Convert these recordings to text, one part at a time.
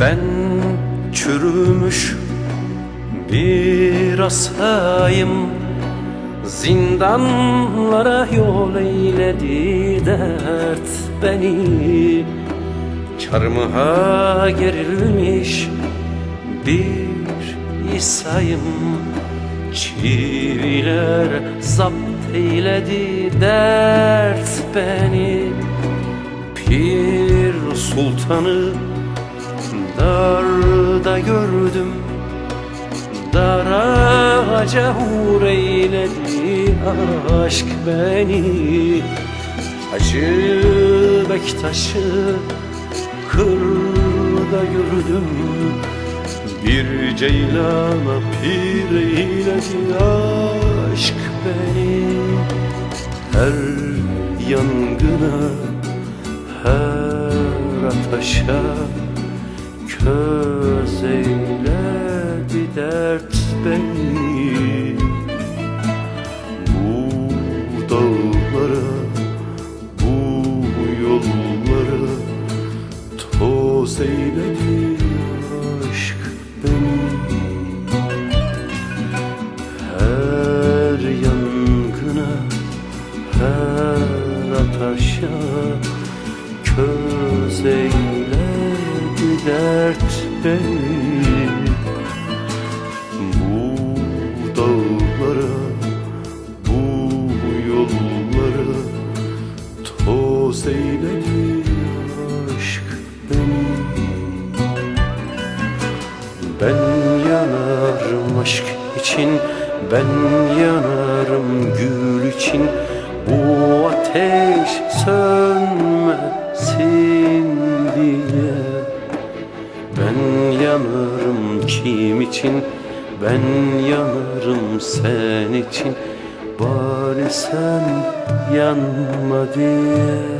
Ben çürümüş bir asayım. Zindanlara yol eyledi dert beni. Çarmıha gerilmiş bir isayım. Çiviler zapt eyledi dert beni. Pir sultanı darda gördüm. Daraca hur eyledi aşk beni. Hacı Bektaş'ı kırda gördüm. Bir ceylana pir eyledi aşk beni. Her yangına, her ateşe Köz eyledi dert beni Bu dağlara, bu yollara Toz eyledi aşk beni. Her yangına, her ateşe Köz dert beni Bu dağlara, bu yollara Toz eyledi aşk beni Ben yanarım aşk için Ben yanarım gül için. Bu ateş sönmesin yanarım kim için? Ben yanarım sen için. Bari sen yanma diye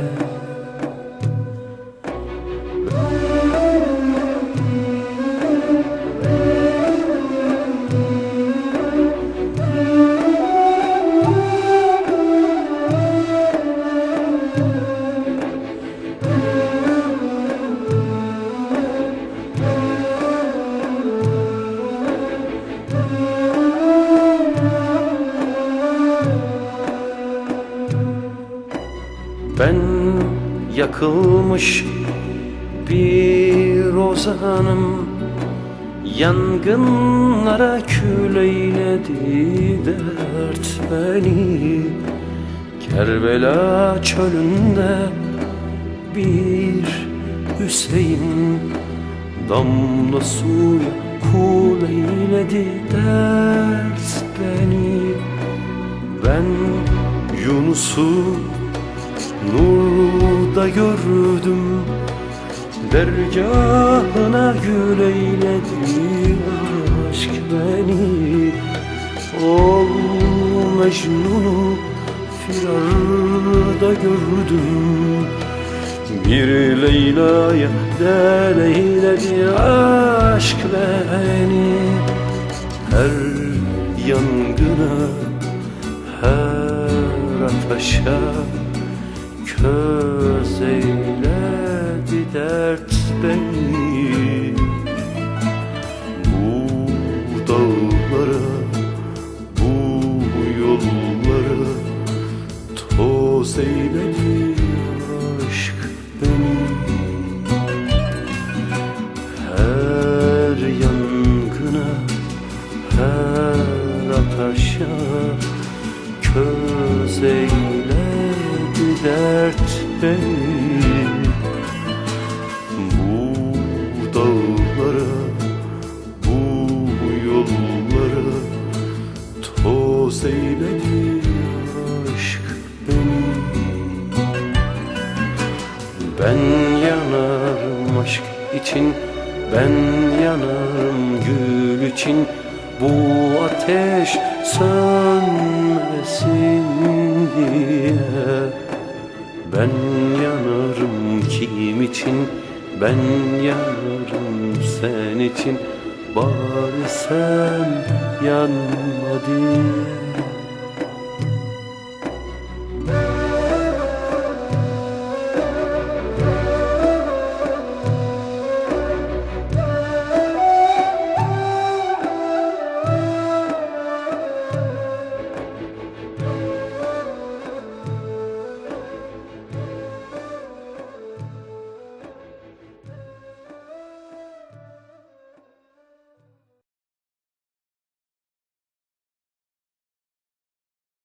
Ben yakılmış bir ozanım Yangınlara kül eyledi dert beni. Kerbela çölünde bir Hüseyin Damla suya kul eyledi dert beni. Ben Yunus'u Nurda gördüm Dergahına gül eyledi aşk beni. Ol Mecnun'u firarda gördüm Bir Leyla'ya del eyledi aşk beni. Her yangına, her ateşe Köz eyledi dert beni beni Bu dağlara, bu yollara Toz eyledi aşk beni Ben yanarım aşk için Ben yanarım gül için. Bu ateş sönmesin diye Ben yanarım kim için? Ben yanarım sen için. Bari sen yanma diye